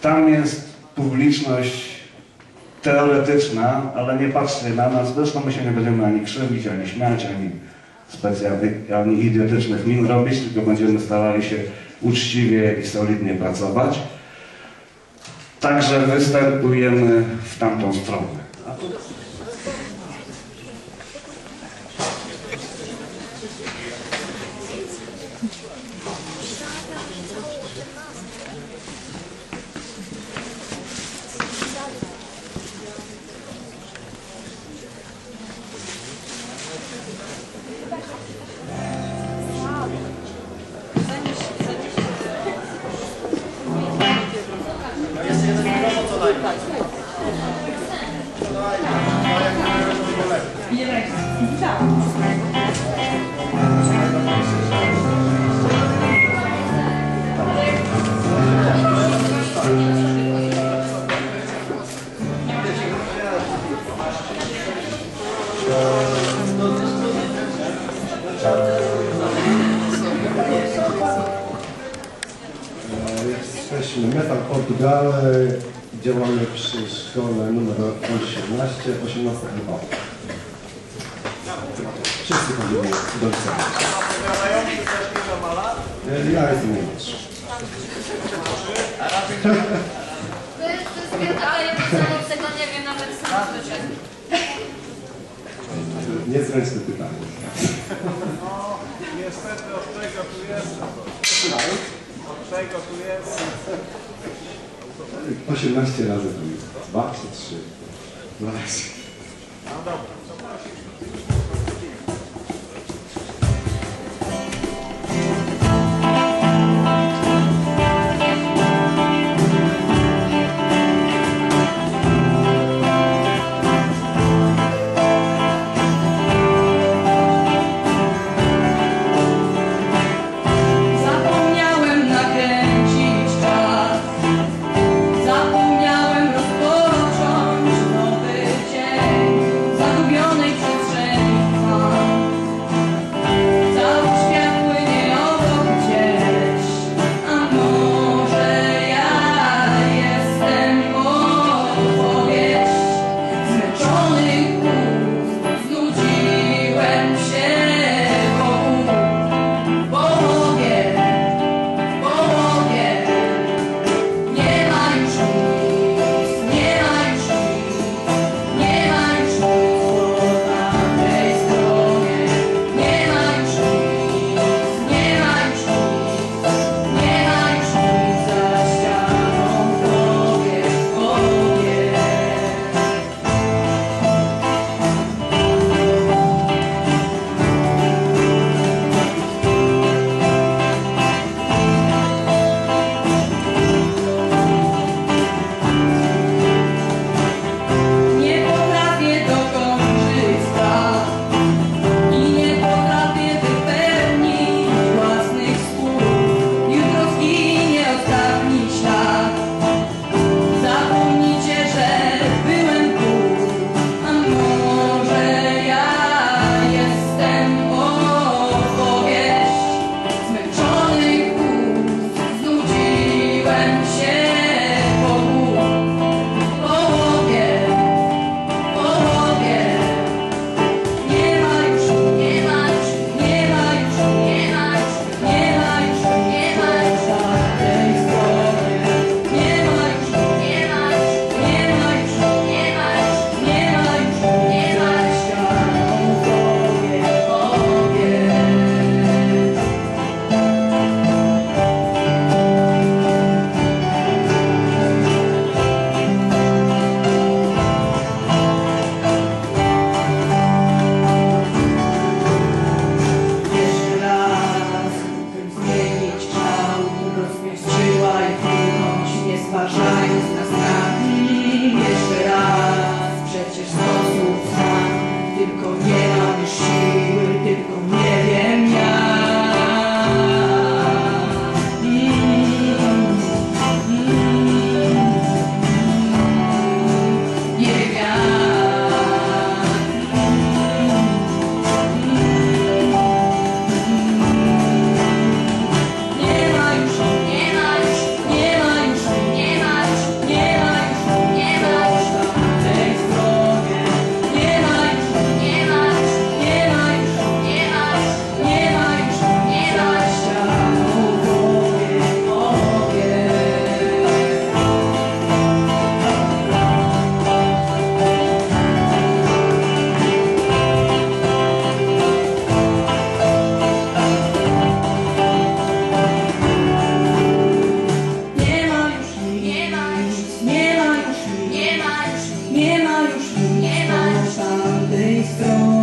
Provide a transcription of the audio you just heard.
Tam jest publiczność teoretyczna, ale nie patrzcie na nas, zresztą my się nie będziemy ani krzywić, ani śmiać, ani specjalnych, ani idiotycznych min robić, tylko będziemy starali się uczciwie i solidnie pracować. Także występujemy w tamtą stronę. Nie lepiej. Tak. jesteśmy Metal Portugal działamy przy szkole numer 18, 18 chyba. Wszyscy chodzimy do liceum. Ja jestem młodszy. To jest zbiór, ale ja tego nie wiem nawet sam. Niezręczne pytanie. No, niestety od tego tu jestem. Czego tu jest? 18 razy to jest. 2 czy 3. No dobra. much. His throne.